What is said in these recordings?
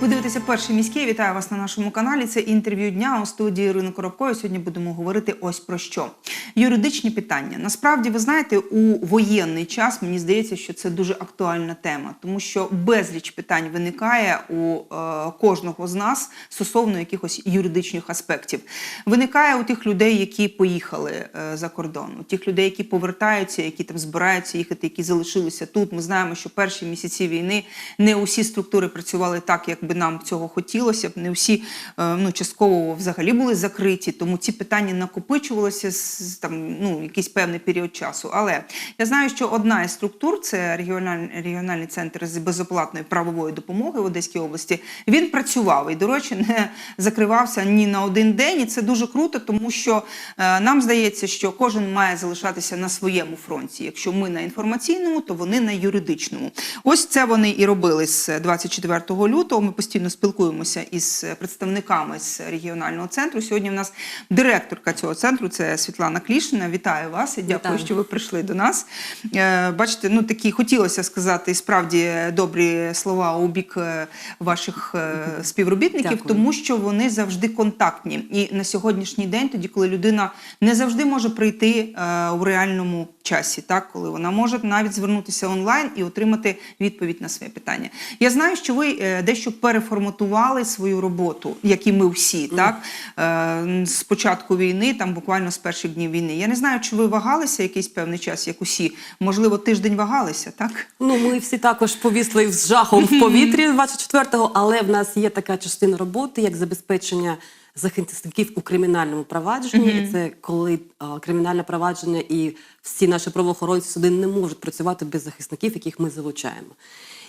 Ви дивитеся перший міський. Вітаю вас на нашому каналі. Це інтерв'ю дня у студії Ірини Коробкої. Сьогодні будемо говорити ось про що. Юридичні питання. Насправді, ви знаєте, у воєнний час мені здається, що це дуже актуальна тема, тому що безліч питань виникає у е, кожного з нас стосовно якихось юридичних аспектів. Виникає у тих людей, які поїхали е, за кордон, у тих людей, які повертаються, які там збираються їхати, які залишилися тут. Ми знаємо, що перші місяці війни не усі структури працювали так, як би нам цього хотілося. Не всі е, ну, частково взагалі були закриті, тому ці питання накопичувалися з, там ну якийсь певний період часу. Але я знаю, що одна із структур це регіональний, регіональний центр з безоплатної правової допомоги в Одеській області. Він працював і, до речі, не закривався ні на один день. І це дуже круто, тому що е, нам здається, що кожен має залишатися на своєму фронті. Якщо ми на інформаційному, то вони на юридичному. Ось це вони і робили з 24 лютого. Ми постійно спілкуємося із представниками з регіонального центру. Сьогодні в нас директорка цього центру це Світлана Клішина. Вітаю вас і дякую, Вітаю. що ви прийшли до нас. Е, Бачите, ну такі хотілося сказати справді добрі слова у бік е, ваших е, співробітників, Дякую. тому що вони завжди контактні. І на сьогоднішній день, тоді, коли людина не завжди може прийти у реальному часі, так коли вона може навіть звернутися онлайн і отримати відповідь на своє питання. Я знаю, що ви дещо переформатували свою роботу, як і ми всі, так е, з початку війни, там буквально з перших днів війни. Я не знаю, чи ви вагалися якийсь певний час, як усі, можливо, тиждень вагалися, так? Ну, ми всі також повісли з жахом в повітрі 24-го, але в нас є така частина роботи, як забезпечення захисників у кримінальному провадженні. І Це коли а, кримінальне провадження і всі наші правоохоронці суди не можуть працювати без захисників, яких ми залучаємо.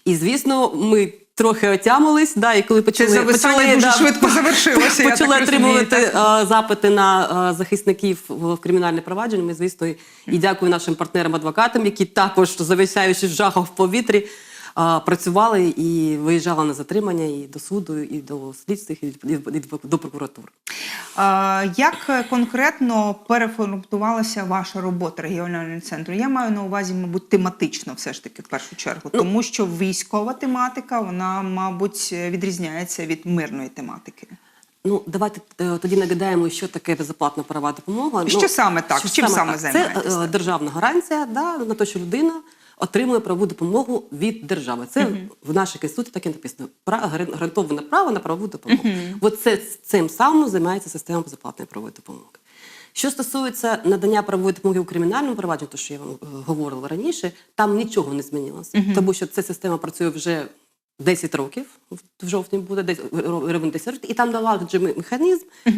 І звісно, ми трохи отямились, да, і коли почали, зависання дуже швидко завершилося, я почали розумію, отримувати так? а, запити на а, захисників в в кримінальне провадження. Ми, звісно, і, і дякую нашим партнерам-адвокатам, які також, зависяючи жахом в повітрі, працювали і виїжджали на затримання і до суду, і до слідства, і, до прокуратури. Як конкретно переформатувалася ваша робота регіонального центру? Я маю на увазі, мабуть, тематично, все ж таки, в першу чергу, тому що військова тематика, вона, мабуть, відрізняється від мирної тематики. Ну, давайте е, тоді нагадаємо, що таке безоплатна правова допомога. Що ну, саме так? Чим саме так? займаєтесь, Це е, державна гарантія да, на те, що людина отримує правову допомогу від держави. Це в нашій конституції так і написано. Гарантоване право на правову допомогу. От це цим самим займається система безоплатної правової допомоги. Що стосується надання правової допомоги у кримінальному провадженні, то що я вам е, говорила раніше, там нічого не змінилося, тому що ця система працює вже 10 років, в жовтні буде десь рівень 10 років, і там налагоджений механізм. е,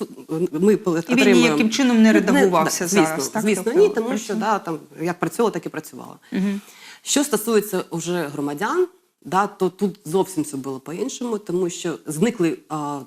су- Ми І він ніяким чином не редагувався да, звісно, зараз. Так? Звісно, Тобто ні, тому що да, там, як працювала, так і працювала. Що стосується вже громадян, да, то тут зовсім все було по-іншому, тому що зникли а,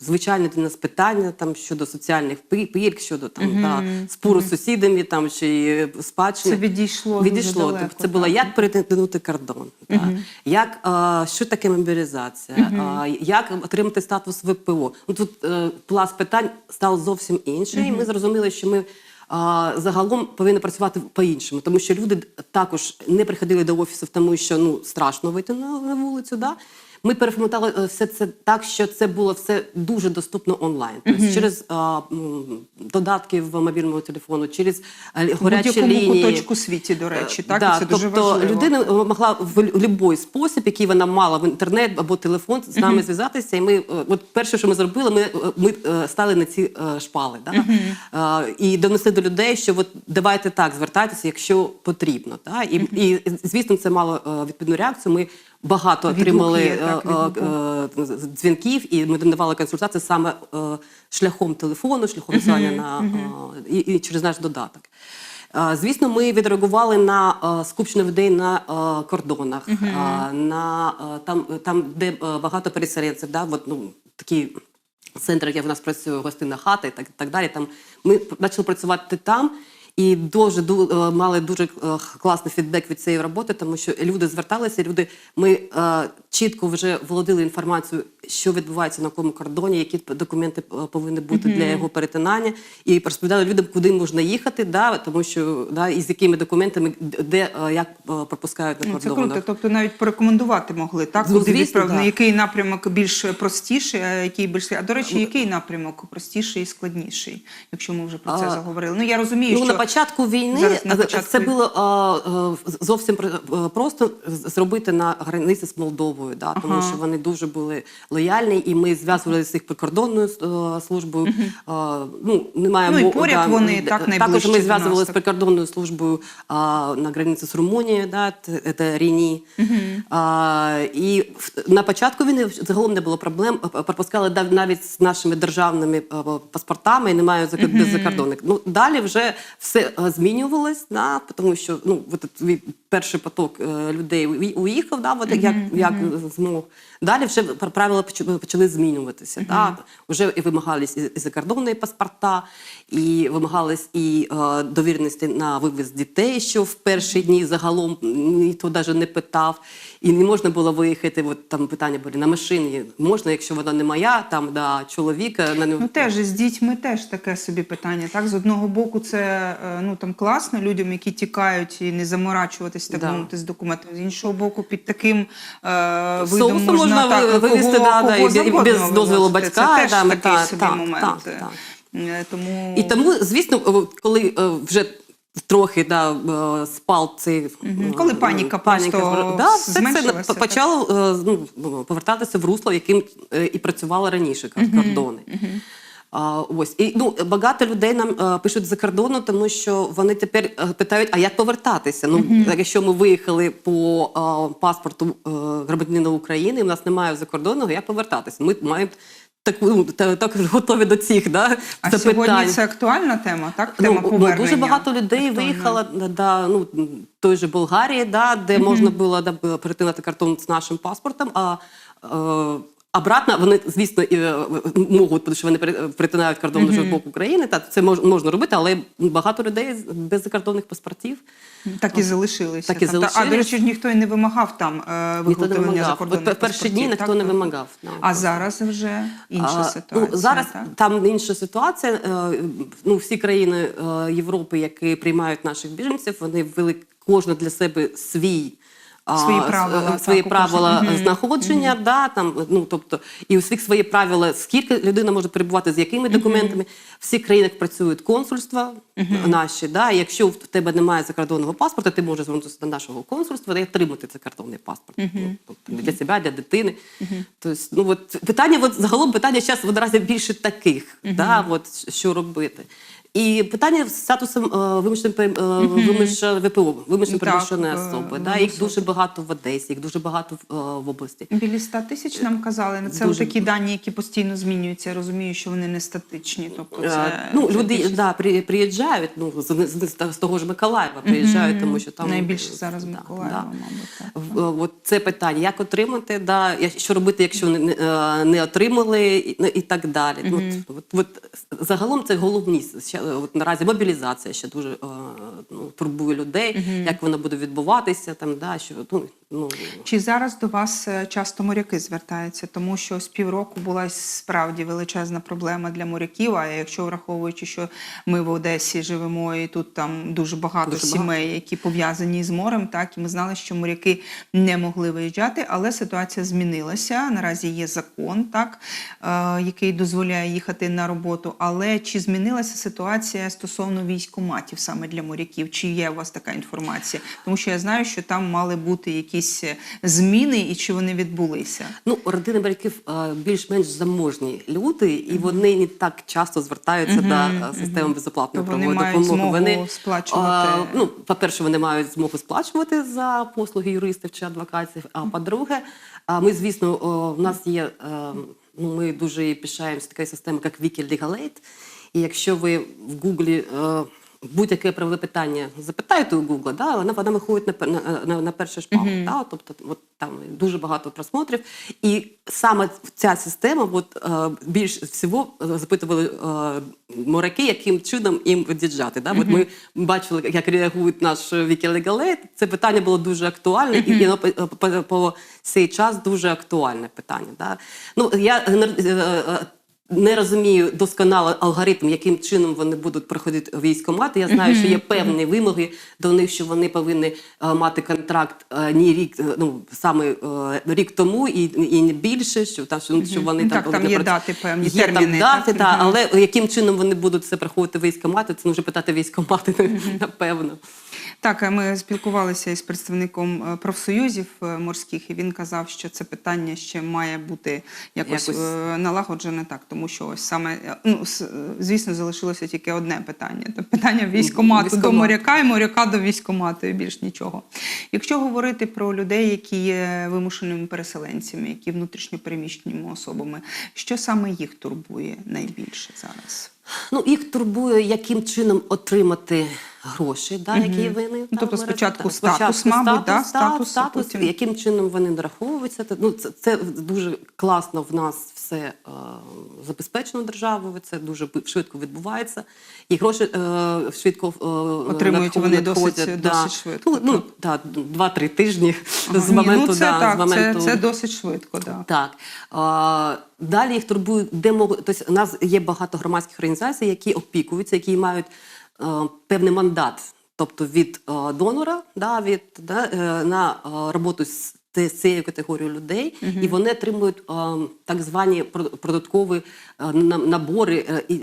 звичайні для нас питання там, щодо соціальних пільг, щодо там, да, спору з сусідами там, чи спадщини. Це відійшло дуже Відійшло. далеко, Тобто це було так. як перетинути кордон, да, як, а, що таке мобілізація, а, як отримати статус ВПО. Ну, тут е, пласт питань став зовсім інший, і ми зрозуміли, що ми а, загалом повинні працювати по-іншому, тому що люди також не приходили до офісів, тому що ну страшно вийти на, на вулицю. Да? Ми переформатували е, все це так, що це було все дуже доступно онлайн. Тобто через а, додатки в мобільному телефону, через е, гарячі будь-якому куточку світі, до речі, так? Да, це дуже тобто важливо. людина могла в будь-який спосіб, який вона мала в інтернет або телефон, з нами зв'язатися. І ми, е, от перше, що ми зробили, ми, е, ми е, стали на ці е, шпали. Да? Е, І донесли до людей, що от давайте так звертайтеся, якщо потрібно. Да? І, і звісно, це мало е, відповідну реакцію. Ми багато отримали так, е, е, е, дзвінків, і ми надавали консультації саме шляхом телефону, шляхом посилання на і, і через наш додаток. Звісно, ми відреагували на скупчення людей на кордонах, е, на е, там, там, де багато переселенців, да, от, ну, такі центри, як в нас працює гостинна хата і так, так далі. Там ми почали працювати там. І дуже ду- е, мали дуже е, класний фідбек від цієї роботи, тому що люди зверталися, люди ми е, чітко вже володіли інформацією, що відбувається на якому кордоні, які документи е, повинні бути для його перетинання, і розповідали людям, куди можна їхати, да, тому що да, і з якими документами, де е, як е, пропускають на Ну, це круто. Тобто навіть порекомендувати могли, так? Ну, Куди відправити, да. який напрямок більш простіший, а який більш. А до речі, який напрямок простіший і складніший, якщо ми вже про це А, заговорили. Ну я розумію, Ну, що на початку війни на початку це було е, е, зовсім про- просто зробити на границі з Молдовою, да, тому Ага. що вони дуже були лояльні, і ми зв'язувалися з їх прикордонною е, службою. Е, ну, немає Ну, і поряд вони так Також ми зв'язувалися з прикордонною службою а, на границі з Румунією, да, це Ріні. А, і в- на початку війни загалом не було проблем. Пропускали навіть з нашими державними е, паспортами, і немає зак- закордонних. Ну далі вже все змінювалось, да, тому що ну от перший поток людей уїхав, да, от, як, як змог. Далі вже пр- правила поч- почали змінюватися. Да. Вже і вимагались і, закордонні паспорта, і вимагались і е, довіреності на вивіз дітей, що в перші дні загалом ніхто навіть не питав. І не можна було виїхати. От там питання були на машині. Можна, якщо вона не моя, там да, чоловіка на Ну теж з дітьми теж таке собі питання. Так, з одного боку, це е, ну там класно людям, які тікають і не заморачуватись так Да. мовити з документами. З іншого боку, під таким е, Видом можна, можна так, вивезти, кого, да, да, кого і завгодно без дозволу вивозити. батька, Це теж да, такий та, собі та, момент. та, та. Е, Тому І тому, звісно, коли е, вже трохи да, е, спав цей Мгм. е, Коли паніка просто да, все це зменшилася, почало е, ну, повертатися в русло, яким е, і працювала раніше кор- кордони. А, ось і ну багато людей нам е, пишуть за кордону, тому що вони тепер е, питають, а як повертатися? Ну якщо ми виїхали по е, паспорту громадянина України, і в нас немає закордонного, як повертатися? Ми маємо таку ну, та- готові до цих да, а запитань. сьогодні це актуальна тема, так? Тема Ну, повернення. ну, дуже багато людей Актуальна. виїхало до ну, той же Болгарії, да, де можна було да, перетинати кордон з нашим паспортом. А е, обратно вони, звісно, і, е, можуть, тому що вони перетинають кордон вже в боку України. Та це мож, можна робити, але багато людей без закордонних паспортів. Так і залишилися. Так і. Та- А, до речі, ніхто і не вимагав там е, виготовлення закордонних От перші дні ніхто так? не вимагав. да. А зараз вже інша ситуація. Ну, зараз так? там інша ситуація. Е, Ну, всі країни Європи, які приймають наших біженців, вони ввели кожна для себе свій. Свої правила, е, свої так, правила. Мгм. знаходження, да, там, ну, тобто, і у всіх свої правила, скільки людина може перебувати, з якими документами. В всіх країнах працюють консульства наші. Да, і якщо в тебе немає закордонного паспорта, ти можеш звернутися до нашого консульства і отримати закордонний паспорт. Ну, тобто, для себе, для дитини. Тобто, ну, от, питання, от, загалом питання зараз наразі більше таких, да, от, що робити. І питання з статусом е, вимушеної пер- е, ВПО, вимушено переміщеної е, особи. Да, їх дуже багато в Одесі, їх дуже багато в, е, області. Біля 100 тисяч нам казали. Це Дуже- такі дані, які постійно змінюються. Я розумію, що вони не статичні. Тобто це, Е, ну, люди да, при, приїжджають, ну, з, того ж Миколаєва приїжджають, тому що там найбільше зараз Миколаєва, мабуть. От це питання, як отримати, да, я- що робити, якщо не, е, отримали, і, так далі. Ну, от, загалом це головні от, наразі мобілізація ще дуже е, ну, турбує людей, як вона буде відбуватися, там, да, що, ну, ну, Чи зараз до вас е, часто моряки звертаються? Тому що з півроку була справді величезна проблема для моряків. А якщо враховуючи, що ми в Одесі живемо, і тут там дуже багато Дуже сімей, які пов'язані з морем, так і ми знали, що моряки не могли виїжджати, але ситуація змінилася. Наразі є закон, так е, який дозволяє їхати на роботу. Але чи змінилася ситуація стосовно військоматів саме для моряків? Чи є у вас така інформація? Тому що я знаю, що там мали бути якісь е, зміни, і чи вони відбулися? Ну, родини батьків е, більш-менш заможні люди, і вони не так часто звертаються до е, системи безоплатної вони правової допомоги. змогу сплачувати. ну, по-перше, вони мають змогу сплачувати за послуги юристів чи адвокатів. А по-друге, ми, звісно, в нас є. Ну, ми дуже пишаємося такою системою, як Wiki Legal Aid. І якщо ви в Гуглі е, будь-яке правове питання запитаєте у Гугла, да, вона, вона виходить на, пер- на, на, на перший шпал. Да, тобто от, там дуже багато просмотрів. І саме ця система, от, е, більш всього е, запитували е, моряки, яким чином їм від'їжджати. Да? От ми бачили, як реагують наш Вікілегалей. Це питання було дуже актуальне, і воно по, по, по цей час дуже актуальне питання. Да? Ну, я е, е, е, не розумію досконало алгоритм, яким чином вони будуть проходити військомати. Я знаю, що є певні вимоги до них, що вони повинні е, мати контракт е, не рік, е, ну саме е, рік тому і, і не більше, що там що, що вони Ну, там так, там є працю- дати певні, є терміни, Там дати, та, Мгм. але яким чином вони будуть це проходити військомати, це вже питати військомати, напевно. Так, ми спілкувалися із представником е, профсоюзів е, морських, і він казав, що це питання ще має бути якось, Якось. е, налагоджене так, тому що ось саме е, ну е, звісно залишилося тільки одне питання: то питання військомату до моряка і моряка до військомату, і більш нічого. Якщо говорити про людей, які є вимушеними переселенцями, які внутрішньо переміщеними особами, що саме їх турбує найбільше зараз? Ну, їх турбує, яким чином отримати гроші, да, які вони Ну, тобто там спочатку беруть. статус, мабуть, да, статус, статус, статус, потім- яким чином вони нараховуються. Ну, це, це дуже класно в нас все е, забезпечено державою, це дуже швидко відбувається. І гроші е, швидко е, Отримують вони досить- да. досить швидко, Ну, ну, да, два-три тижні Ага, з ні, моменту. ну, це да, так, з моменту... це, це досить швидко. Да. Так. А, далі їх турбує, де можуть. Тобто, у нас є багато громадських організацій, які опікуються, які мають е, певний мандат, тобто від е, донора, да, від, да, е, на е, роботу з, з цією категорією людей, і вони отримують так звані про- продуктові е, набори. е, і,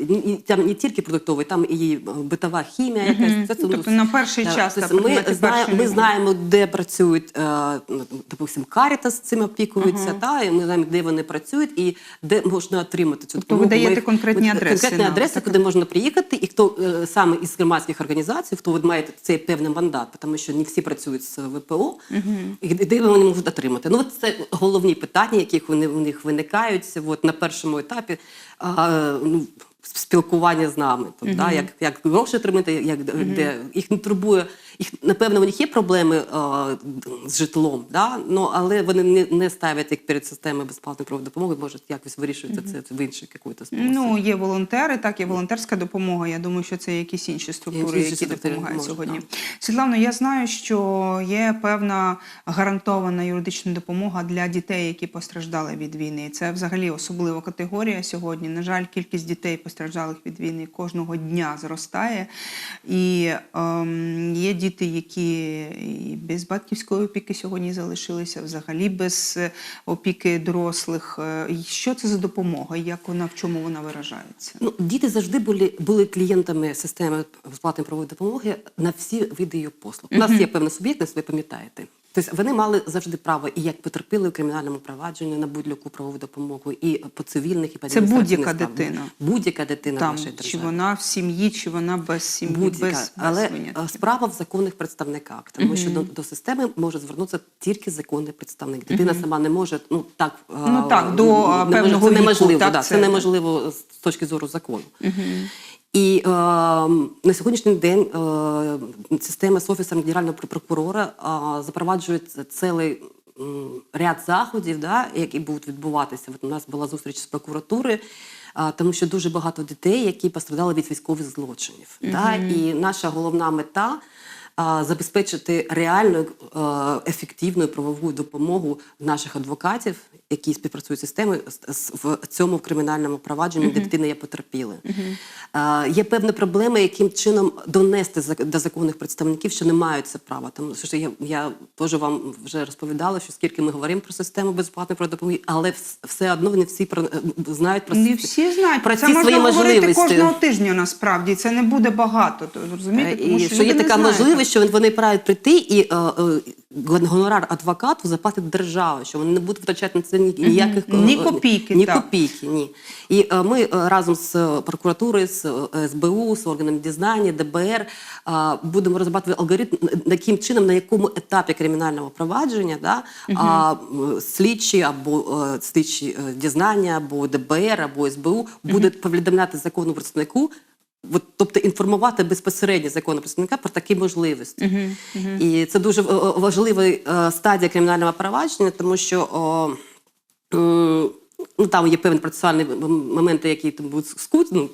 там не тільки продуктові, там і е, битова хімія, якась. Це, Ну, тобто на перший час, тобто так, ми, знаємо, ми знаємо, де працюють, е, ну, допустим, Карітас з цим опікується, та, і ми знаємо, де вони працюють і де можна отримати цю Тобто ви даєте Ми- конкретні ми- адреси Конкретні адреси, так? куди можна приїхати, і хто саме із громадських організацій, хто от має цей певний мандат, тому що не всі працюють з ВПО, і де вони можуть отримати. Ну, от це головні питання, які вони у них виникають от, на першому етапі. А, ну, Спілкування з нами, тобто, да, як, як гроші отримати, як де їх не турбує. Їх напевно у них є проблеми е, з житлом, да? ну, але вони не, не ставлять їх перед системою безплатної правової допомоги, можуть якось вирішувати це в інший якийсь спосіб. Ну, є волонтери, так, є волонтерська допомога. Я думаю, що це якісь інші структури, Інші які допомагають сьогодні. так. Світлано, я знаю, що є певна гарантована юридична допомога для дітей, які постраждали від війни. Це взагалі особлива категорія сьогодні. На жаль, кількість дітей постраждалих від війни кожного дня зростає. І ем, є діти, які і без батьківської опіки сьогодні залишилися, взагалі без е, опіки дорослих. Е, Що це за допомога? Як вона в чому вона виражається? Ну, діти завжди були, були клієнтами системи безплатної правової допомоги на всі види її послуг. У нас є певна суб'єктність, ви пам'ятаєте. Тобто вони мали завжди право і як потерпіли у кримінальному провадженні на будь-яку правову допомогу, і по цивільних, і по Це будь-яка дитина. Будь-яка дитина Там нашої держави. чи вона в сім'ї, чи вона без сім'ї, без, Будь-яка, без але винятків. е, справа в законних представниках, тому що до, до системи може звернутися тільки законний представник. Дитина сама не може, ну так е, Ну, так, до, не е, може- це віку, неможливо, так, да, це- це неможливо з точки зору закону. І е, на сьогоднішній день е, система з офісом генерального прокурора е, запроваджує цілий ряд заходів, да, які будуть відбуватися. От у нас була зустріч з прокуратури. а, Тому що дуже багато дітей, які постраждали від військових злочинів. Да? І наша головна мета забезпечити реальну е, ефективну правову допомогу наших адвокатів, які співпрацюють з системою в цьому кримінальному провадженні, де дитина є потерпілою. Е, Є певні проблеми, яким чином донести до законних представників, що не мають це права. Тому що я, я теж вам вже розповідала, що скільки ми говоримо про систему безплатної правової допомоги, але все одно не всі про, знають про Не всі знають про це ці можна свої можливості. кожного тижня. Насправді це не буде багато. То розумієте, Е, тому і що, що є така можливість, що вони мають прийти і е, е, гонорар адвокату заплатить держава, що вони не будуть втрачати на це ніяких е, Ні копійки, Ні копійки, ні. І ми разом з прокуратурою, з СБУ, з органами дізнання, ДБР будемо розробляти алгоритм, яким чином, на якому етапі кримінального провадження да, слідчі або слідчі дізнання, або ДБР, або СБУ будуть повідомляти закону представнику. От, тобто інформувати безпосередньо законного представника про такі можливості. І це дуже важлива е, стадія кримінального провадження, тому що о, м, Ну, там є певні процесуальні моменти, які там будуть скут, ну,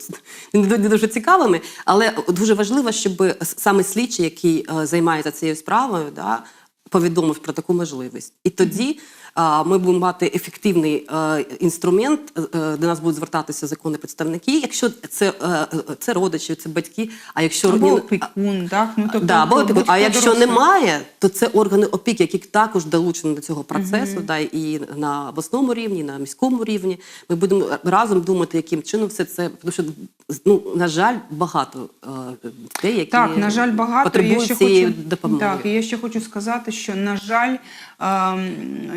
не дуже цікавими, але дуже важливо, щоб саме слідчий, який е, займається цією справою, да, повідомив про таку можливість. І тоді а, ми будемо мати ефективний е, інструмент, е, до нас будуть звертатися законні представники, якщо це, е, е, це родичі, це батьки, а якщо Або ні- опікун, так? Ну, тобто, да, або опікун. а якщо немає, то це органи опіки, які також долучені до цього процесу, да, і на обласному рівні, і на міському рівні. Ми будемо разом думати, яким чином все це, тому що ну на жаль, багато е, дітей, які Так, на жаль, багато. І потребують я ще цієї хочу, допомоги. Так, і я ще хочу сказати, що, на жаль,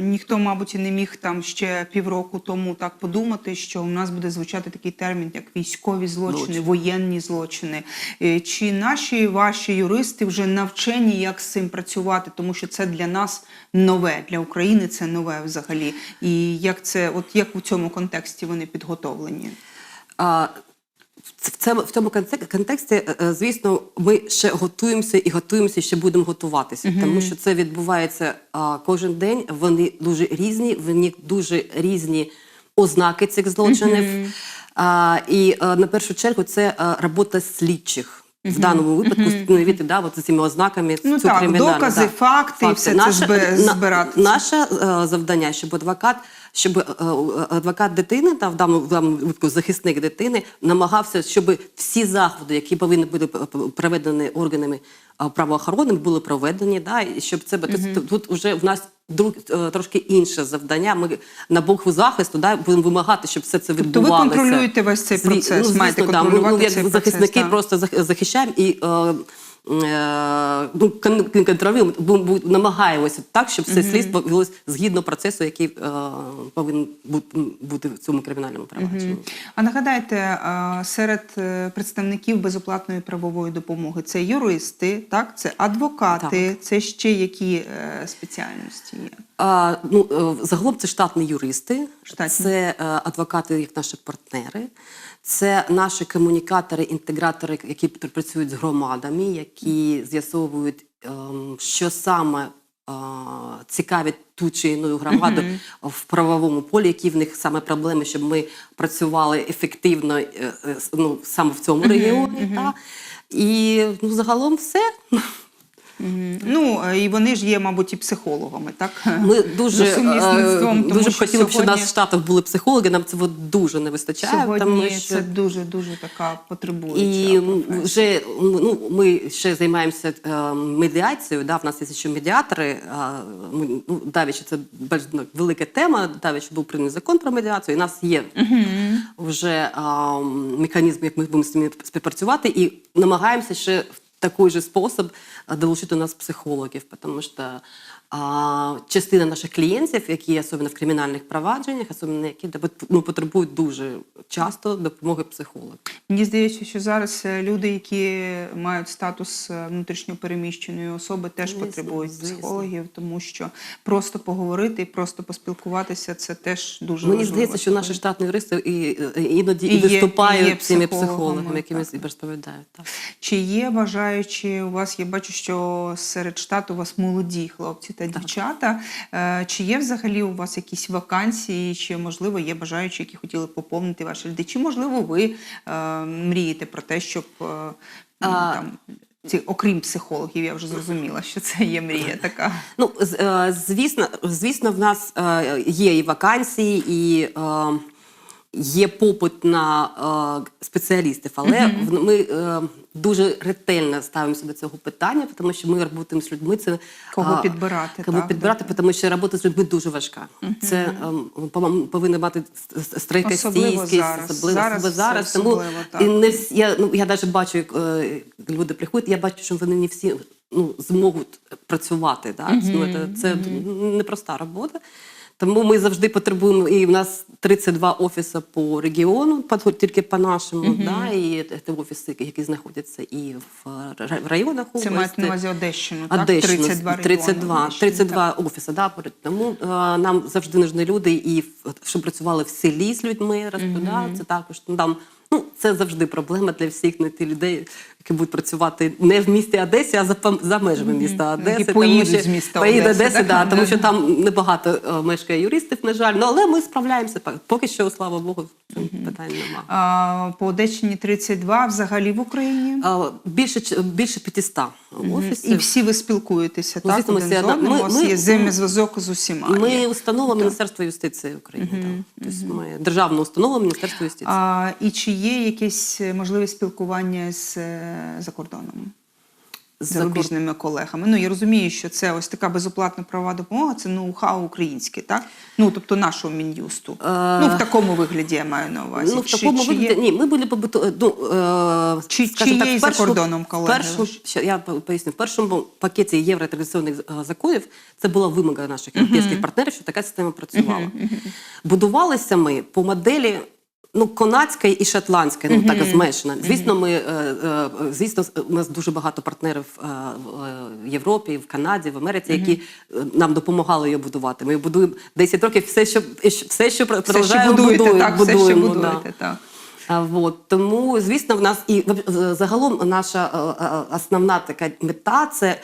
ніхто, мабуть, і не міг там ще півроку тому так подумати, що у нас буде звучати такий термін, як військові злочини, Злочини. воєнні злочини. Е, Чи наші ваші юристи вже навчені, як з цим працювати, тому що це для нас нове, для України це нове взагалі. І як це, от як у цьому контексті вони підготовлені? А, в цьому, в цьому контексті, е, е, звісно, ми ще готуємося і готуємося, і ще будемо готуватися, тому що це відбувається кожен день. Вони дуже різні, в них дуже різні ознаки цих злочинів. А, і е, на першу чергу це е, робота слідчих. В даному випадку ну, уявіть, да, от з цими ознаками Ну цього так, докази, да. факти, і все це збе- на- Наше е, завдання, щоб адвокат, щоб е, е, адвокат дитини, та в даному, випадку захисник дитини, намагався, щоб всі заходи, які повинні бути проведені органами е, правоохоронними, були проведені. Да, і щоб це тут, тут вже в нас друг, трошки інше завдання. Ми на боку захисту да, будемо вимагати, щоб все це Тобто ви контролюєте весь цей процес, ну, маєте звісно, да, ми, контролювати ну, як цей процес, захисники просто зах- захищаємо і ну, кон- контролюємо, намагаємося так, щоб все слідство велось згідно процесу, який е, повинен бути, в цьому кримінальному провадженні. А нагадайте, е, серед е, представників безоплатної правової допомоги це юристи, так, це адвокати, це ще які е, спеціальності є. А, ну, е, загалом це штатні юристи, Штатні. це е, адвокати, як наші партнери, це наші комунікатори, інтегратори, які працюють з громадами, які з'ясовують, ем, що саме е, цікавить ту чи іну громаду в правовому полі, які в них саме проблеми, щоб ми працювали ефективно е, е, ну, саме в цьому регіоні. Та? І ну, загалом все. Ну е, і вони ж є, мабуть, і психологами, так? Ми дуже, сумісництвом, е, тому дуже б що хотіли б, щоб у нас в Штатах були психологи, нам цього дуже не вистачає. Сьогодні тому що... це дуже дуже така потребуюча І професія. вже ну, ми ще займаємося е, медіацією. Да, в нас є ще медіатори. е, ми, ну, Давіча це ну, велика тема. Давіча був прийнятий закон про медіацію. І у нас є вже е, механізм, як ми будемо з ними співпрацювати, і намагаємося ще в такий же способ долучить у нас психологов, потому а, частина наших клієнтів, які особливо в кримінальних провадженнях, особливо які ну, потребують дуже часто допомоги психолога. Мені здається, що зараз е, люди, які мають статус е, внутрішньопереміщеної особи, теж Звісно, потребують звісно. психологів, тому що просто поговорити і просто поспілкуватися це теж дуже Мені важливо здається, що наші штатні юристи і, е, іноді І виступають є цими психологами, якими розповідають. Так. Чи є бажаючі у вас? Я бачу, що серед штату у вас молоді хлопці та дівчата. Е, Чи є взагалі у вас якісь вакансії, чи можливо є бажаючі, які хотіли поповнити ваші люди? Чи можливо ви е, мрієте про те, щоб е, там ці, окрім психологів, я вже зрозуміла, що це є мрія така. Ну, звісно, звісно, в нас є і вакансії, і є попит на спеціалістів, але в- ми дуже ретельно ставимося до цього питання, тому що ми працюємо з людьми. Це Кого підбирати, Кого так, підбирати, тому що робота з людьми дуже важка. Це ем, пов- повинна мати с- с- Особливо зараз. особливо Зараз зараз. Тому особливо, так. і не всі, я, ну, я навіть бачу, як е, люди приходять, я бачу, що вони не всі ну, зможуть працювати. Да? Ну, це, це непроста робота. Тому ми завжди потребуємо, і в нас 32 офіси по регіону, тільки по нашому, да? і це офіси, які знаходяться і в районах районах Це області. мають на увазі Одещину, так? Одещину, 32 32, Одещини, 32 офіси, да, тому а, нам завжди нужні люди, і щоб працювали в селі з людьми, розповідали, це також ну, там, Ну, це завжди проблема для всіх знайти людей, які будуть працювати не в місті Одесі, а за, за межами міста Одеси. поїдуть з міста Одеси, Одеси, так? да, тому що там небагато е, мешкає юристів, на жаль. Ну, але ми справляємося. Поки що, слава Богу, питань немає. А, по Одещині 32, взагалі в Україні. А, Більше, більше 500 офісів. І всі ви спілкуєтеся, Ну, так? один з одним? ми- У вас ми- є взаємозв'язок з усіма. Ми є. установа Міністерства юстиції України. так. Тобто ми державна установа Міністерства юстиції. А, і чи є якісь е, можливість спілкування з е? З За кор- зарубіжними колегами. Ну я розумію, що це ось така безоплатна правова допомога, це ноу-хау українське, так? Ну тобто нашого мін'юсту. Е, Ну в такому вигляді я маю на увазі. Ну, в Чи- такому чи вигляді, є- ні, ми були побуту, ну, е, Чи- чи є і за кордоном колеги першу, ще я поясню, в першому пакеті євротрадиційних е, законів це була вимога наших європейських партнерів, що така система працювала. Будувалися ми по моделі. Ну, канадська і шотландська, ну так змешана. Звісно, ми е, е, звісно, у нас дуже багато партнерів е, в Європі, в Канаді, в Америці, які нам допомагали її будувати. Ми її будуємо 10 років, все, що все, що продовжуємо будуємо, так, все ще будуємо, да. так. А, Вот, тому, звісно, в нас і загалом наша основна така мета це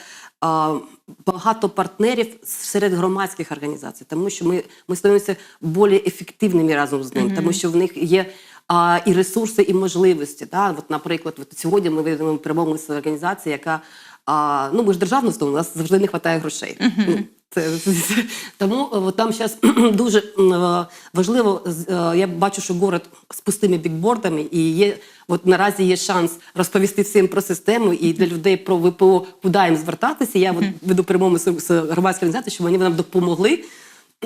багато партнерів серед громадських організацій, тому що ми, ми становимося більш ефективними разом з ним, тому що в них є. А, і ресурси, і можливості. Да? От, наприклад, от сьогодні ми ведемо прямому з організації, яка а, ну ми ж державна установа, у нас завжди не вистачає грошей. Ну, Це, тому е, там зараз дуже е, важливо. е, Я бачу, що город з пустими бікбордами, і є от наразі є шанс розповісти всім про систему і для людей про ВПО, куди їм звертатися. Я от веду прямому з, громадською організації, щоб вони нам допомогли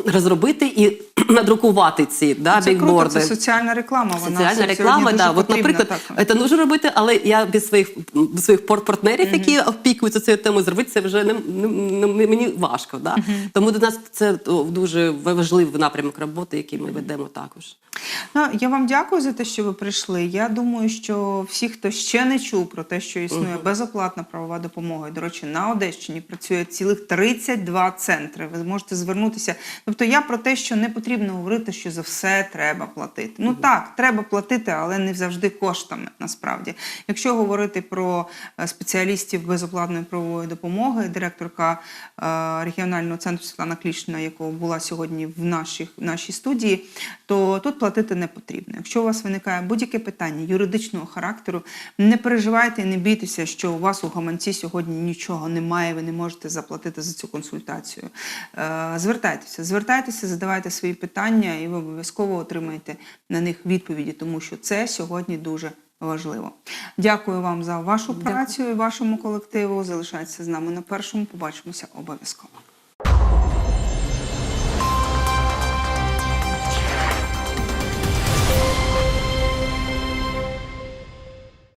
розробити і надрукувати ці да, Це круто, це соціальна реклама. Вона Соціальна реклама, да. От, наприклад, так. це нужно робити, але я без своїх без своїх пар- партнерів, які опікуються цією темою, зробити це вже не, не, не- мені важко. Да? Тому до нас це дуже важливий напрямок роботи, який ми ведемо також. Ну, я вам дякую за те, що ви прийшли. Я думаю, що всі, хто ще не чув про те, що існує безоплатна правова допомога, і, до речі, на Одещині працює цілих 32 центри. Ви можете звернутися. Тобто я про те, що не потрібно говорити, що за все треба платити. Ну так, треба платити, але не завжди коштами. Насправді, якщо говорити про е, спеціалістів безоплатної правової допомоги, директорка е, регіонального центру Світлана Клішна, яка була сьогодні в нашій, нашій студії, то тут платити не потрібно. Якщо у вас виникає будь-яке питання юридичного характеру, не переживайте і не бійтеся, що у вас у гаманці сьогодні нічого немає, ви не можете заплатити за цю консультацію. Е, Звертайтеся, звертайтеся, задавайте свої питання, і ви обов'язково отримаєте на них відповіді, тому що це сьогодні дуже важливо. Дякую вам за вашу працю і вашому колективу. Залишайтеся з нами на першому. Побачимося обов'язково.